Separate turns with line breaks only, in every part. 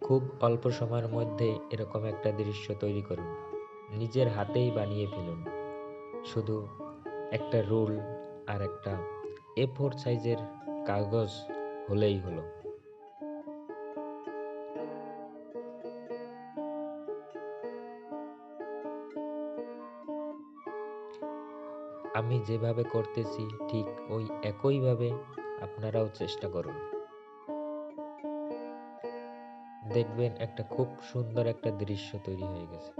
খুব অল্প সময়ের মধ্যে এরকম একটা দৃশ্য তৈরি করুন। নিজের হাতেই বানিয়ে ফেলুন। শুধু একটা রুল আর একটা এ ফোর সাইজের কাগজ হলেই হলো। আমি যেভাবে করতেছি, ঠিক ওই একইভাবে আপনারাও চেষ্টা করুন। দেখবেন একটা খুব সুন্দর একটা দৃশ্য তৈরি হয়ে গেছে।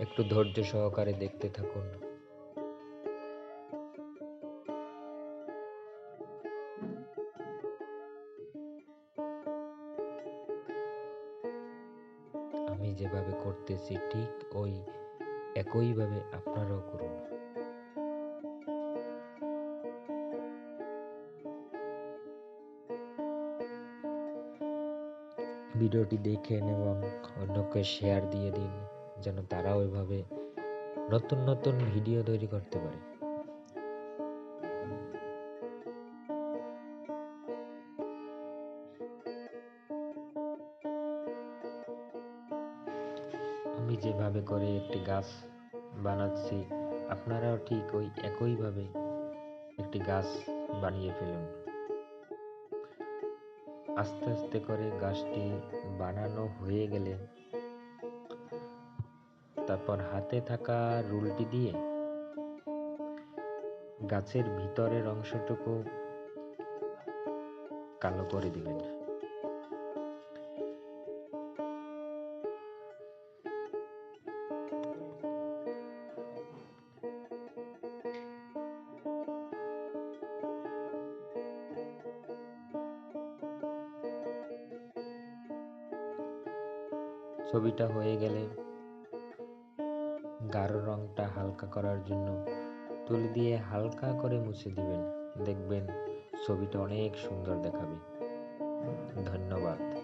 একটু ধৈর্য সহকারে দেখতে থাকুন। আমি যেভাবে করতেছি ঠিক ওই একইভাবে আপনারাও করুন। ভিডিওটি দেখেন এবং অন্যকে শেয়ার দিয়ে দিন, যেন তারাও এভাবে নতুন নতুন ভিডিও তৈরি করতে পারে। আমি যেভাবে করে একটি গাছ বানাচ্ছি, আপনারাও ঠিক ওই একইভাবে একটি গাছ বানিয়ে ফেলুন। আস্তে আস্তে করে গাছটি বানানো হয়ে গেলে তারপর হাতে থাকা রুলটি দিয়ে গাছের ভিতরের অংশটুকু কালো করে দিবেন। ছবিটা হয়ে গেলে গাঢ় রংটা হালকা করার জন্য তুলি দিয়ে হালকা করে মুছে দিবেন। দেখবেন ছবিটা অনেক সুন্দর দেখাবে। ধন্যবাদ।